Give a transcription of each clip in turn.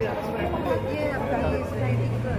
Dia pakai slide tiga.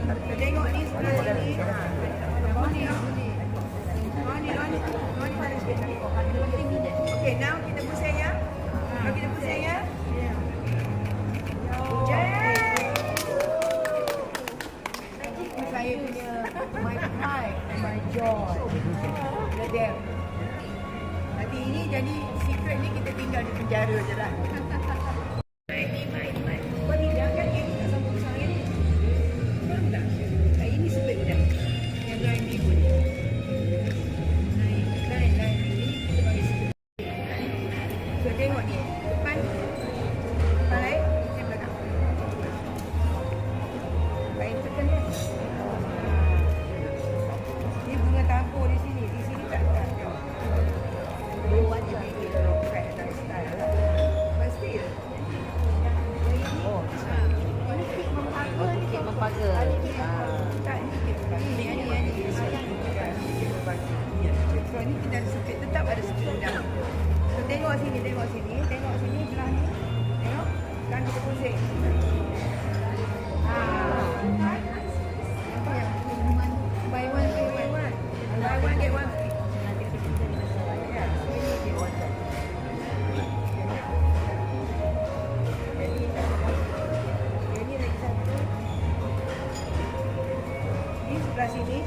Ini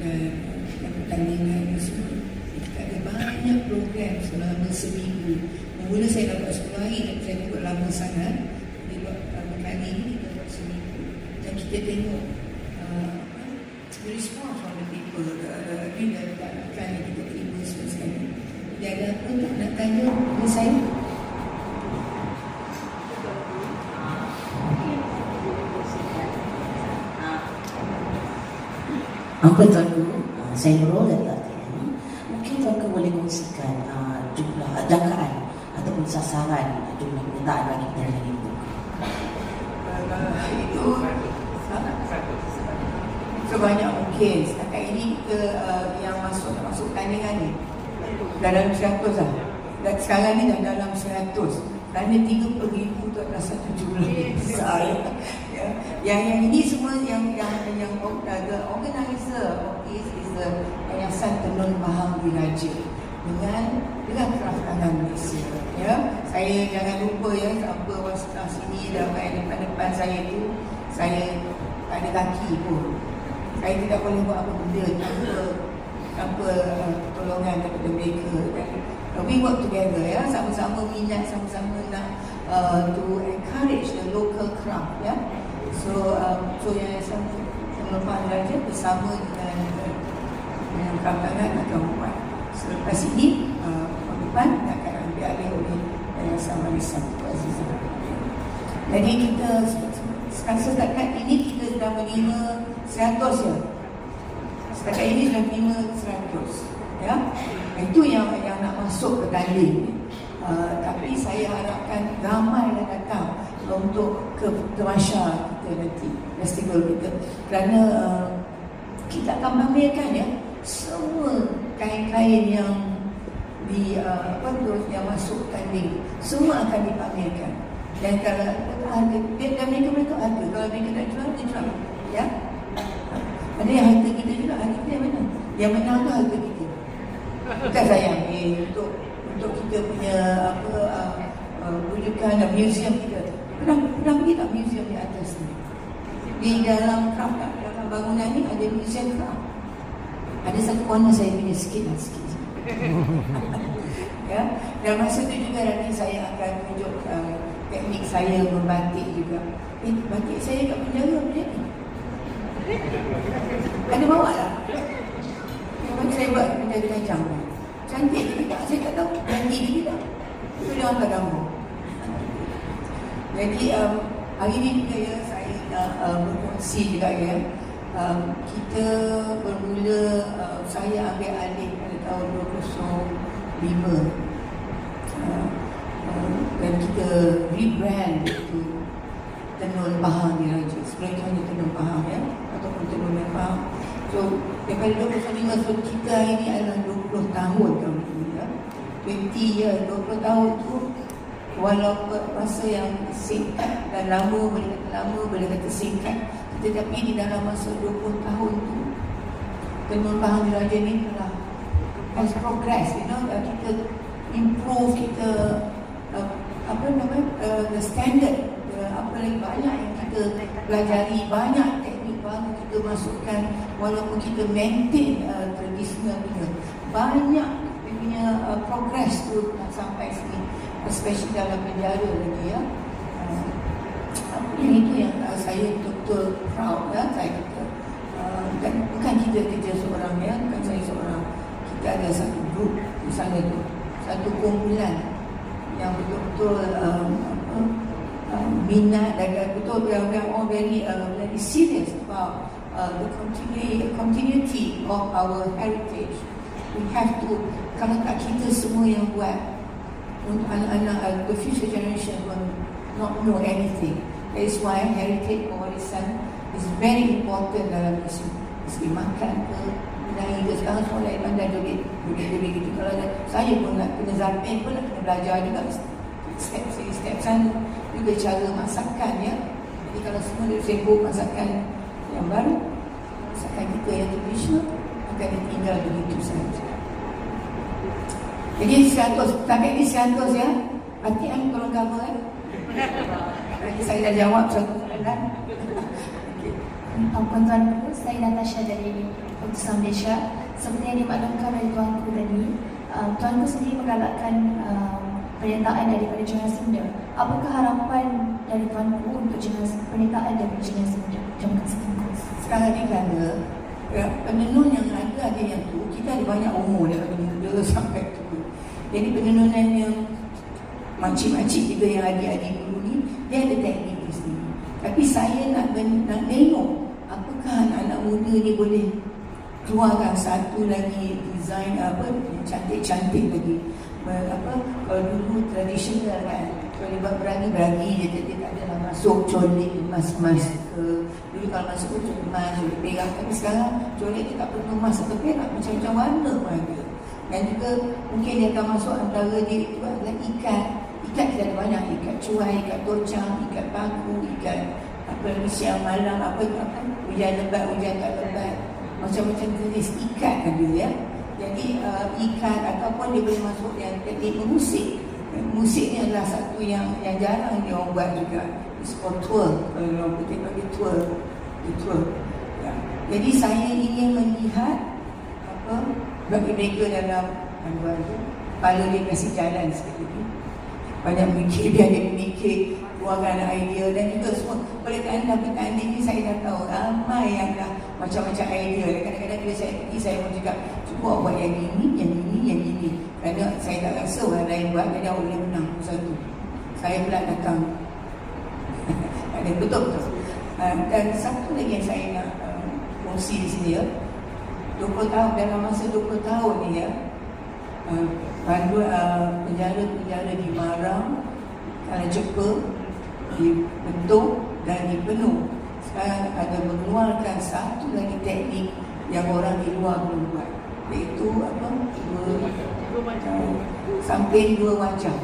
dan uh, pertandingan semua. Kita ada banyak program selama seminggu. Mula saya dapat 10 hari dan saya buat lama sangat. Jadi buat uh, kali ini kita buat seminggu. Dan kita tengok uh, the response from the people uh, Ini dah tak akan yang kita terima semua sekali Jadi ada apa tak nak tanya dengan saya? Apa tuan guru? Ah, Saya Nurul dari RTM. Mungkin tuan guru boleh kongsikan ah, jumlah ah, jangkaan ataupun sasaran ah, jumlah penyertaan bagi pertandingan itu. Uh, itu sebanyak mungkin setakat ini kita uh, yang masuk masuk pertandingan ni dalam 100 lah dan sekarang ni dah dalam 100 kerana 30 ribu tu adalah satu jumlah besar ya. yang, yang ini semua yang yang yang organizer of this is the Yayasan Tenun Mahang Diraja dengan dengan tangan Malaysia ya. Saya jangan lupa ya siapa wasita sini dan kat depan-depan saya tu saya tak ada kaki pun. Saya tidak boleh buat apa benda tanpa tanpa uh, pertolongan daripada mereka uh, we work together ya. Sama-sama minat sama-sama nak uh, to encourage the local craft ya so um, so yayasan Pengelolaan Raja bersama dengan dengan craft tangan akan buat selepas ini uh, depan akan ambil alih oleh Yayasan Warisan Tuan Azizah jadi kita sekarang setakat ini kita sudah menerima 100 ya. Setakat ini sudah menerima 100. Ya. Itu yang yang nak masuk ke tanding. Uh, tapi saya harapkan ramai yang datang untuk ke, Masya nanti festival kita kerana uh, kita akan pamerkan ya semua kain-kain yang di uh, apa tu yang masuk tanding semua akan dipamerkan. Dan kalau ada dan dan mereka mereka ada. Kalau mereka nak jual dia jual ya. Ada yang harta kita juga harta kita yang mana? Yang menang tu harta kita? Bukan sayang eh, untuk untuk kita punya apa uh, uh, rujukan dan museum kita. Pernah pernah pergi tak museum di atas ni di dalam craft dalam bangunan ni ada museum craft. Ada satu corner saya punya sikit lah sikit. Ya. Dan masa tu juga nanti saya akan tunjuk uh, teknik saya membatik juga. Eh batik saya kat penjara macam ni? Ada bawa lah mana saya buat penjara tajam cantik ke tidak saya tak tahu cantik ke tidak itu dia orang gambar. Jadi um, hari ni juga ya nak uh, berkongsi juga ya. Um, kita bermula uh, saya ambil alih pada tahun 2005 uh, uh, dan kita rebrand itu Tenun Pahang Diraja sebelum itu hanya Tenun Pahang ya ataupun Tenun Pahang so daripada 25 so kita ini adalah 20 tahun tahun ini ya. 20 ya 20 tahun tu walaupun masa yang singkat dan lama boleh kata lama boleh kata singkat tetapi di dalam masa 20 tahun tu Tenun Pahang Diraja ni telah has progress you know uh, kita improve kita uh, apa namanya uh, the standard uh, apa lagi banyak yang kita pelajari banyak teknik baru kita masukkan walaupun kita maintain uh, tradisional kita. Banyak punya uh, progress tu sampai sini especially dalam penjara lagi ya. Uh, yang itu yang uh, saya betul-betul proud ya saya kata. Uh, dan bukan kita kerja seorang ya. Bukan saya seorang. Kita ada satu grup di sana tu. Satu kumpulan yang betul-betul um, apa, um, minat dan betul yang yang all very uh, very serious about uh, the continuity, continuity of our heritage. We have to kalau tak kita semua yang buat anak-anak the future generation will not know anything. That is why heritage warisan is very important dalam isu isu makan ke Menyanyi ke sekarang semua lain pandai joget Joget-joget gitu Kalau ada, saya pun nak kena zapin pun nak kena belajar juga. Step sini, step. Sana Juga cara masakan ya. Jadi kalau semua dia sibuk masakan yang baru Masakan kita yang tradisional Akan ditinggal begitu saja Jadi 100, target ni 100 ya Hati kan cover eh Nanti saya dah jawab satu soalan Puan Tuanku, saya Natasha dari Utusan Malaysia. Seperti yang dimaklumkan oleh Tuanku tadi, uh, Tuanku sendiri menggalakkan uh, penyertaan daripada generasi muda. Apakah harapan dari Tuanku untuk generasi penyertaan daripada generasi muda? Terima kasih Tuanku. Sekarang ni kerana ya, penenun yang ada ada yang tu kita ada banyak umur daripada muda sampai. Jadi penenunan yang makcik-makcik kita yang adik-adik dulu ni dia ada teknik dia sendiri. Tapi saya nak ben- nak tengok apakah anak-anak muda ni boleh keluarkan satu lagi design apa cantik-cantik lagi. Apa kalau dulu tradisional kan kalau dia buat berani berani dia, tak adalah masuk colik emas-emas ke dulu kalau masuk pun colik emas colik perak tapi sekarang colik dia tak perlu emas atau perak macam-macam warna pun ada dan juga mungkin dia akan masuk antara dia itu adalah ikat. Ikat kita ada banyak. Ikat cuai, ikat tocang, ikat paku, ikat apa lagi siang malam apa apa hujan lebat, hujan tak lebat. Macam-macam jenis ikat ada ya. Jadi uh, ikat ataupun dia boleh masuk yang teknik musik musik ni adalah satu yang yang jarang dia orang buat juga. Called tour. Kalau orang panggil tour. Di tour. Ya. jadi saya ingin melihat apa bagi mereka dalam panduan tu kepala dia kasih jalan lagi banyak mikir biar dia mikir keluarkan idea dan juga semua oleh kerana petanding ni saya dah tahu ramai yang dah macam-macam idea. Dan kadang-kadang bila saya pergi saya pun cakap cuba buat yang ini, yang ini, yang ini. Kerana saya tak rasa orang lain buat jadi orang boleh menang satu saya pula datang. Ada betul-betul. Uh, dan satu lagi yang saya nak uh, kongsi di sini ya 20 tahun dalam masa 20 tahun ni ya uh, pandu uh, penjara-penjara di Marang Kala Cepa dibentuk dan dipenuh sekarang ada mengeluarkan satu lagi teknik yang orang di luar belum buat. Iaitu apa? Dua uh, samping dua wajah.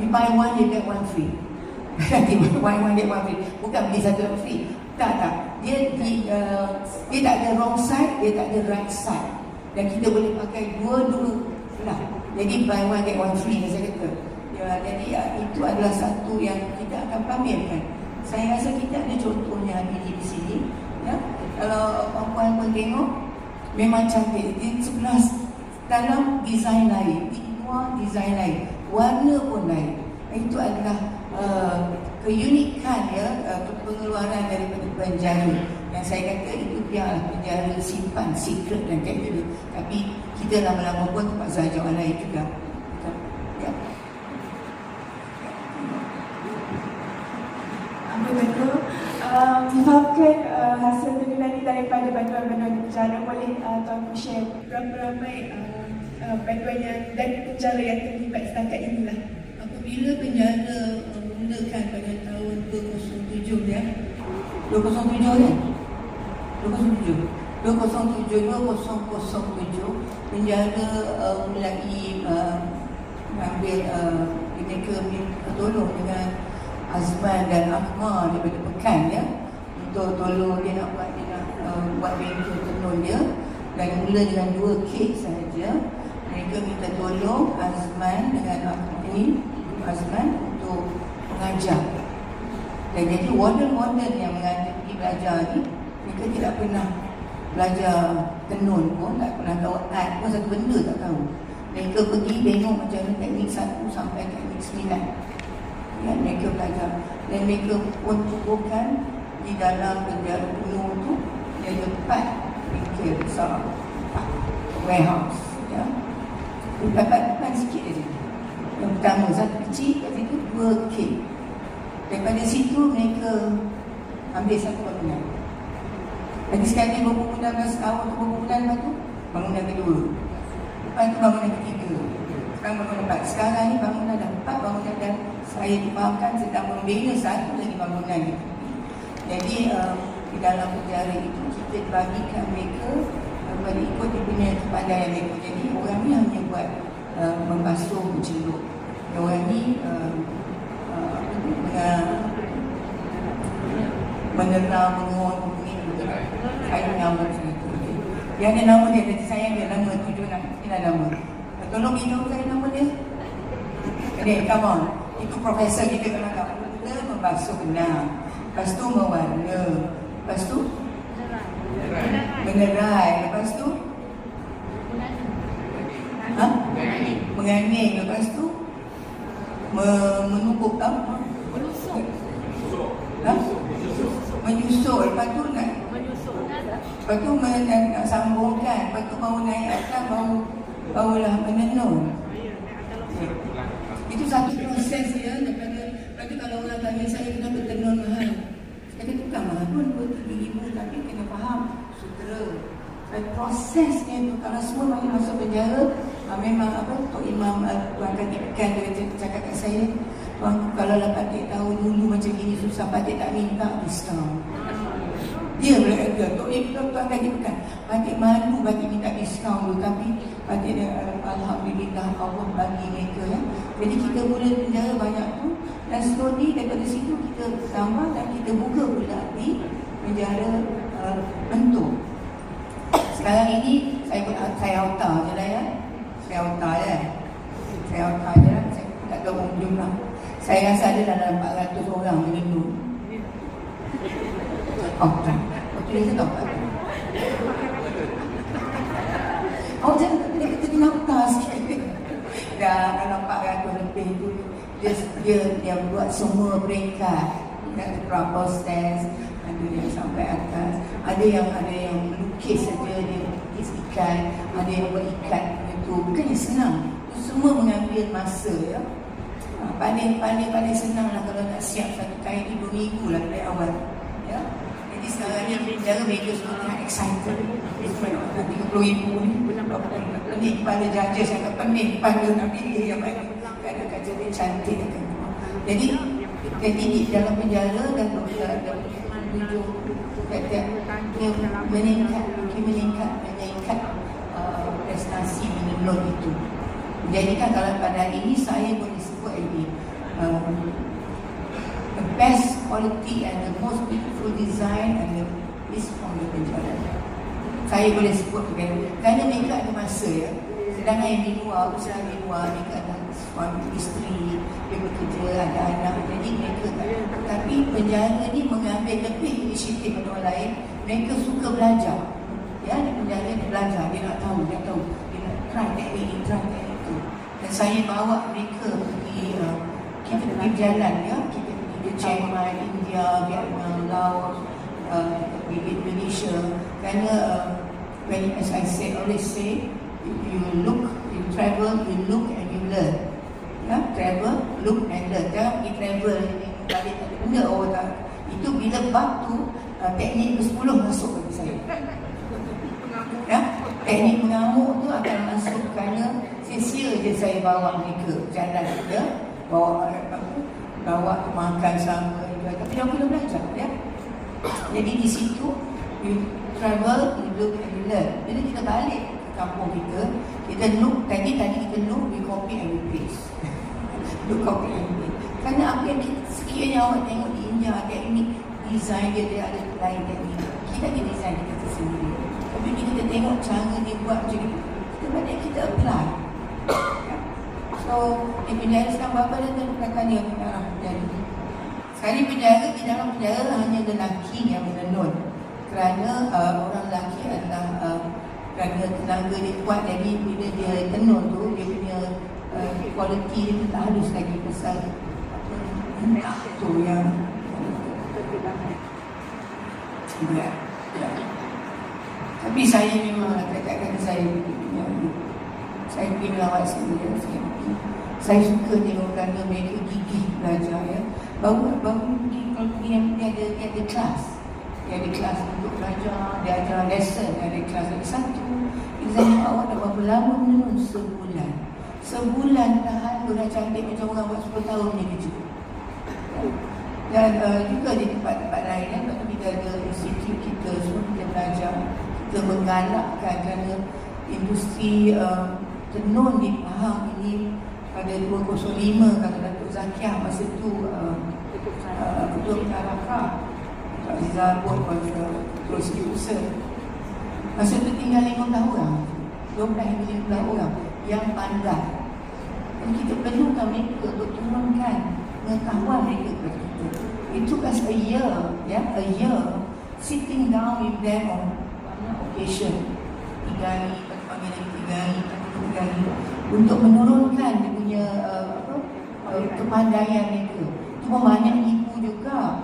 You buy one, you get one free. Nanti buy one, get one free. Bukan beli satu free. Tak, tak. Dia, di, uh, dia tak ada wrong side, dia tak ada right side. Dan kita boleh pakai dua-dua lah. Jadi buy one, get one free. Saya kata. Ya, jadi ya, itu adalah satu yang kita akan pamerkan. Saya rasa kita ada contohnya hari ini di sini. Ya, kalau perempuan pun tengok, memang cantik. Dia sebelah dalam desain lain, di luar desain lain, warna pun lain. Itu adalah uh, keunikan ya uh, pengeluaran daripada penjara. Yang saya kata itu biarlah penjara simpan secret dan kayak gitu. Tapi kita lama-lama pun tempat sahaja orang lain juga. Ya. Apa betul? Uh, uh, hasil tadi daripada bantuan-bantuan di penjara boleh uh, Tuan share ramai-ramai uh, uh, bantuan yang dan penjara yang terlibat setakat inilah. Apabila penjara 207 kan? 207. 207 2007 penjara uh, mulai uh, mengambil uh, mereka minta tolong dengan Azman dan Ahmad daripada Pekan ya. Untuk tolong dia nak buat dia nak uh, buat bengkel tenun dia. Dan mula dengan dua kek sahaja. Mereka minta tolong Azman dengan Ahmad ini Azman untuk mengajar dan jadi warden-warden yang mengajar pergi belajar ni mereka tidak pernah belajar tenun pun tak pernah tahu art pun satu benda tak tahu. Mereka pergi tengok macam mana teknik satu sampai teknik sembilan. Ya, mereka belajar. Dan mereka pun tubuhkan di dalam penjara penuh tu dia ada empat bengkel besar. Empat warehouse ya. Dapat depan sikit aja yang pertama satu kecil kat situ dua K daripada situ mereka ambil satu bangunan. Lagi sekali berbangunan awal tu bangunan lepas tu bangunan kedua. Lepas tu bangunan ketiga. Sekarang bangunan empat. Sekarang ni bangunan dah empat bangunan dan saya difahamkan sedang membina satu lagi bangunan ni. Jadi uh, di dalam penjara itu kita bagikan mereka uh, pada ikut dia punya kepandaian mereka. Jadi orang ni hanya buat uh, membasuh mencelup orang ni uh, uh, apa tu, menga- mengenal menguat saya nama macam itu. Dia ada nama dia, jadi saya ambil nama tujuh nak inilah nama. Tolong minum saya nama dia. Jadi, come on. Itu profesor kita kena kat mula membasuh benang. Lepas tu mewarna. Lepas tu menerai. Lepas tu ha? menganing. Lepas tu me- menumpuk apa? Ha? Menyusul. Lepas tu nak Lepas tu men- nak sambungkan, lepas tu baru naik atas, baru barulah menenun. Itu satu proses ya daripada lepas tu kalau orang tanya saya kenapa tenun mahal. Saya kata bukan mahal pun dua tiga ribu tapi kena faham sutera. Dan prosesnya tu kalau semua bagi masuk penjara ah, memang apa Tok Imam uh, Tuan Khatib Pekan dia cakap, cakap kat saya Tuan kalau lah Patik tahu dulu macam gini susah Patik tak minta diskaun. Dia berkata, Tok Ibn Tuan Khatib Pekan Patik malu Patik minta diskaun dulu tapi Patik dia Alhamdulillah Allah bagi mereka ya. Jadi kita mula penjara banyak tu dan slowly daripada situ kita tambah dan kita buka pula di penjara bentuk. Sekarang ini saya saya auta je lah ya. Saya auta je. Saya auta je lah. Saya tak tahu jumlah. Saya rasa ada dalam 400 orang menenun. Oh, tak. Oh, tu dia tahu. Oh, jangan dia kata dia auta sikit. Dah dalam 400 lebih tu dia dia dia buat semua peringkat ada berapa stairs ada yang sampai atas ada yang ada yang melukis saja dia lukis ikan ada yang buat ikan itu bukannya senang itu semua mengambil masa ya Ha, paling paling senang lah kalau nak siap satu kain ni dua minggu lah dari awal. Ya. Jadi sekarang ni penjara mereka semua tengah excited. Nak 30 ribu ni. Pening kepala judges yang kat pening kepala nak pilih yang mana kerana kaca dia cantik jadi jadi di dalam penjara dan dan tujuh tiap-tiap dia meningkat, makin meningkat, meningkat uh, prestasi menenun itu. Jadi kan kalau pada hari ini saya boleh sebut ini um, the best quality and the most beautiful design and the is from the penjualan. Saya boleh sebut kan, kerana mereka ada masa ya. Sedangkan yang di luar, usaha di luar, mereka ada suami isteri, dia bekerja, ada anak. Jadi mereka. Tapi penjara ni mengambil lebih inisiatif orang lain. Mereka suka belajar. Ya, penjara dia belajar, dia nak tahu, dia tahu. Dia nak try ini, try. Dan saya bawa mereka pergi, uh, kita pergi berjalan ya. Kita pergi ke Chiang Mai, India, Vietnam, Laos, uh, Indonesia. Kerana uh, when as I said, always say, you, you look, you travel, you look and you learn. Ya, travel, look and learn. Jangan pergi travel ni balik tak ada benda orang tak. Itu bila bab tu uh, teknik ke-10 masuk bagi saya. Ya, teknik mengamuk tu akan masuk kerana sia-sia je saya bawa mereka jalan ya. Bawa apa? Bawa makan sama tapi dia kena belajar ya. Jadi di situ you travel, you look and you learn. Bila kita balik ke kampung kita, kita look, tadi tadi kita look, we copy and we paste. look, copy and paste. Kerana apa yang sekiranya awak tengok di India, teknik design dia, dia ada lain teknik. Kita ada design kita sendiri. Tapi kita tengok cara dia buat macam ni, kita balik kita apply. So, di penjara sekarang berapa dah tahu belakang dia penjara penjara. Sekali penjara, di dalam penjara hanya lelaki yang menenun kerana uh, orang lelaki adalah uh, kerana tenaga dia kuat jadi bila dia tenun tu dia punya uh, kualiti dia tu tak halus lagi pasal apa tu yang ya. tapi saya memang katakan saya ya, saya pergi melawat sendiri saya, saya suka tengok kerana mereka gigih belajar ya. Baru baru pergi kalau pergi yang dia ada dia ada kelas. Dia ada kelas untuk belajar dia ajar lesson dia ada kelas lagi satu. Izan awak dah berapa lama menenun sebulan. Sebulan tahan dah cantik macam orang buat 10 tahun ni kerja. Dan uh, juga di tempat-tempat lain kan waktu kita ada institut kita semua kita belajar. Kita menggalakkan kerana industri uh, tenun di Pahang ini pada 205 kalau Datuk Zakiah masa tu uh, uh, Ketua Pengarah Pak Zizah pun pada terus diusir Masa tu tinggal 50 orang 12 hingga 15 orang yang pandai. Dan kita perlukan mereka untuk turunkan pengetahuan mereka kepada kita. It took us a year, yeah, a year sitting down with them on one occasion. Tiga hari, panggil lagi tiga hari, hari untuk menurunkan dia punya uh, apa, uh, kepandaian mereka. Cuma banyak ibu juga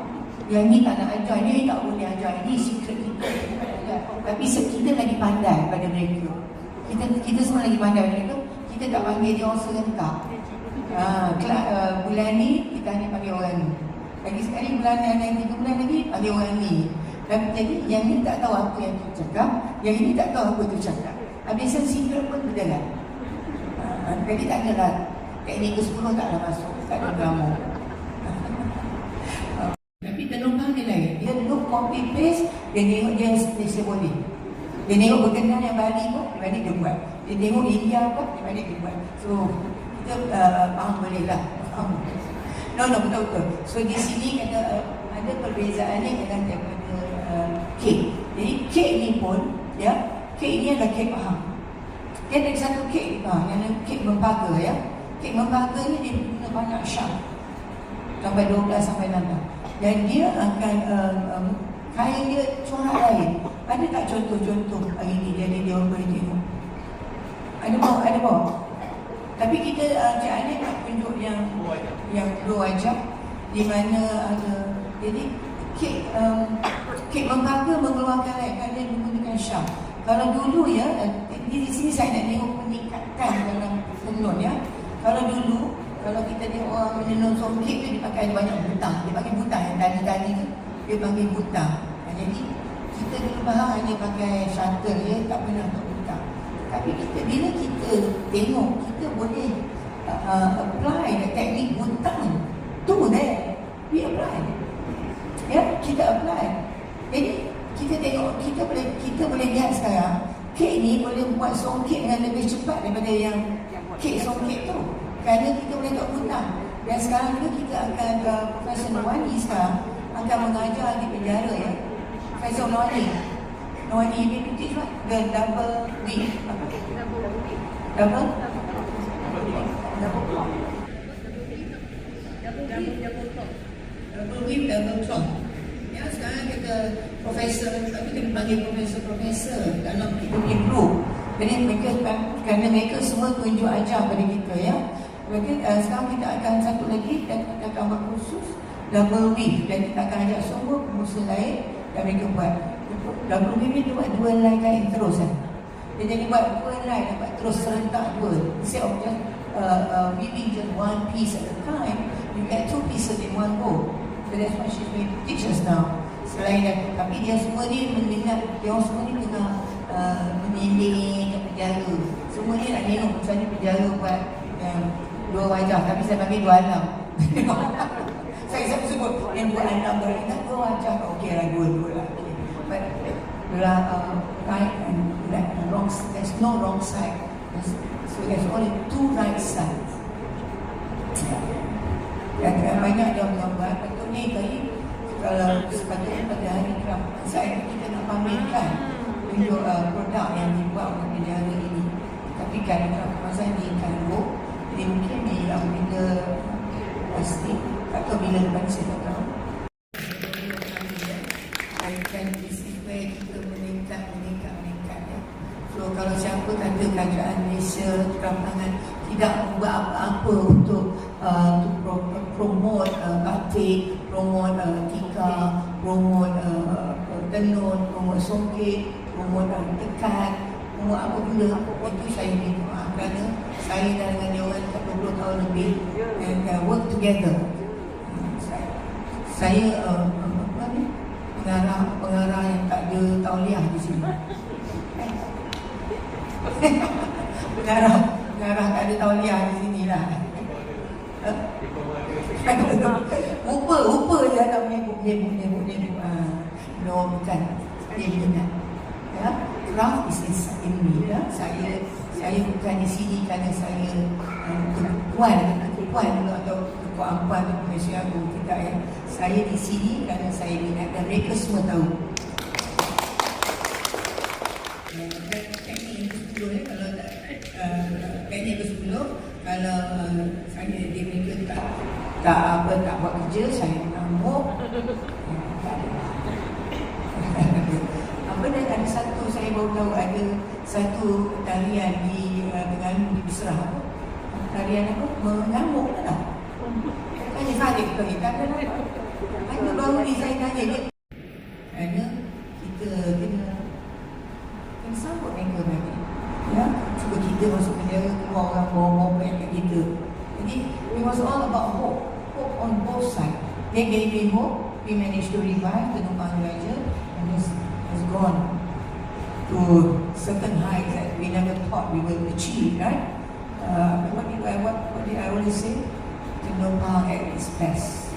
yang ni tak nak ajar, ni tak boleh ajar, ini secret kita. Tapi kita lagi pandai pada mereka. Kita kita semua lagi pandai pada mereka. Kita tak panggil dia orang serentak. Ha, uh, bulan ni kita hanya panggil orang ni. Lagi sekali bulan yang tiga bulan lagi panggil orang ni. Dan jadi yang ni tak tahu apa yang tu cakap, yang ini tak tahu apa tu cakap. Habis secret pun berjalan. Ha, jadi tak ada lah. Teknik ke-10 tak ada masuk. Tak ada drama. Tapi penumpang dia lain. Dia look copy paste, dia tengok dia dia boleh. Dia tengok berkenan yang Bali pun, di mana dia buat. Dia tengok India pun, di mana dia buat. So, kita uh, faham boleh lah. Faham. No, no, betul-betul. So, di sini kata, uh, ada perbezaannya dengan daripada uh, kek. Jadi, kek ni pun, ya, kek ni adalah kek faham. Dia ada satu kek bawah, yang ada kek mempaga, ya. Kek mempaga ni dia guna banyak syam. Sampai 12 sampai 16 dan dia akan um, um, kain dia corak lain. Ada tak contoh-contoh hari ni jadi dia orang boleh tengok? Ada bawa, ada bawa. Tapi kita uh, Cik Ali nak tunjuk yang yang dua wajah di mana ada jadi kek um, kek membaga mengeluarkan lain kan dia menggunakan syam. Kalau dulu ya di, di sini saya nak tengok peningkatan dalam tenun ya. Kalau dulu kalau kita tengok orang menenun songkek tu dia pakai banyak butang. Dia pakai butang yang tadi-tadi tu. Dia panggil butang. Jadi kita dulu faham hanya pakai shuttle ya, tak pernah untuk butang. Tapi kita bila kita tengok, kita boleh uh, uh, apply the teknik butang tu there. We apply. Ya, kita apply. Jadi kita boleh kita boleh lihat sekarang kek ni boleh buat songkek dengan lebih cepat daripada yang kek songkek tu. Kerana kita boleh tak guna dan sekarang ni kita akan uh, Profesor Nawani sekarang akan mengajar di penjara ya. Profesor Nawani Nawani ini teach what? The double D Double? Double clock. Double whip, double clock. Ya, kita profesor, tapi kita panggil profesor-profesor dalam kita punya group. Jadi mereka kerana mereka semua tunjuk ajar pada kita ya. Mereka uh, sekarang kita akan satu lagi dan kita akan buat khusus double week dan kita akan ajak semua pengusaha lain dan mereka buat double week ni buat dua line kain terus kan. Dia jadi buat dua line dan buat terus serentak dua. Instead of just uh, uh, weaving just one piece at a time, you get two pieces in one go. So that's what she's going to teach us now. Selain dan, tapi dia semua ni mendengar, dia semua ni tengah uh, meninding kat penjara. Semua ni nak tengok macam ni penjara buat um, dua wajah. Tapi saya panggil dua alam. saya saya sebut yang dua alam tu nak dua wajah. Okey lah dua-dua lah. Okay. But lah uh, right and left and wrong. There's no wrong side. So there's only two right sides. Ya, banyak yang gambar betul ni tadi kalau sepatutnya pada hari Trump saya kita nak pamerkan untuk uh, produk yang dibuat oleh negara ini tapi kan kalau kawasan di Kairo jadi mungkin ni lah benda pasti tak tahu bila lepas ni saya tak tahu is where kita meningkat, meningkat, meningkat ya. So kalau siapa kata kerajaan Malaysia terampangan tidak membuat apa-apa untuk uh, pro, promote uh, batik, promote songket, promote uh, tekat, promote apa benda itu saya minta maaf kerana saya dah dengan dia orang dekat 20 tahun lebih and uh, work together. Uh, saya, uh, apa ni? pengarah pengarah yang tak ada tauliah di sini. pengarah pengarah tak ada tauliah di sini lah. Rupa, rupa je tak menyebut, menyebut, menyebut, menyebut. Ah, no, bukan. Minat. Ya, craft is inside in me. Ya. Saya saya bukan di sini kerana saya uh, puan, puan atau ketua ampuan atau Malaysia Agung. Tidak ya. Saya di sini kerana saya minat dan mereka semua tahu. Teknik yang ke-10 kalau tak teknik ke-10 kalau uh, saya dia mereka tak tak apa tak buat kerja saya mengamuk apa dan ada satu saya baru tahu ada satu tarian di uh, dengan di Besra apa? Tarian apa? Mengamuk tak? Kan dia sarik ke tak ada hanya baru ni saya tanya dia. Kerana kita kena kena sambut mereka. Nanti ya cuba kita masuk penjara keluar orang bawa-bawa kat kita. Jadi it was all about hope. Hope on both sides they gave me hope. We managed to revive the Numpang Raja and this has gone certain heights that we never thought we would achieve right uh, what, did I, what, what did I always say the Numpang at its best yeah.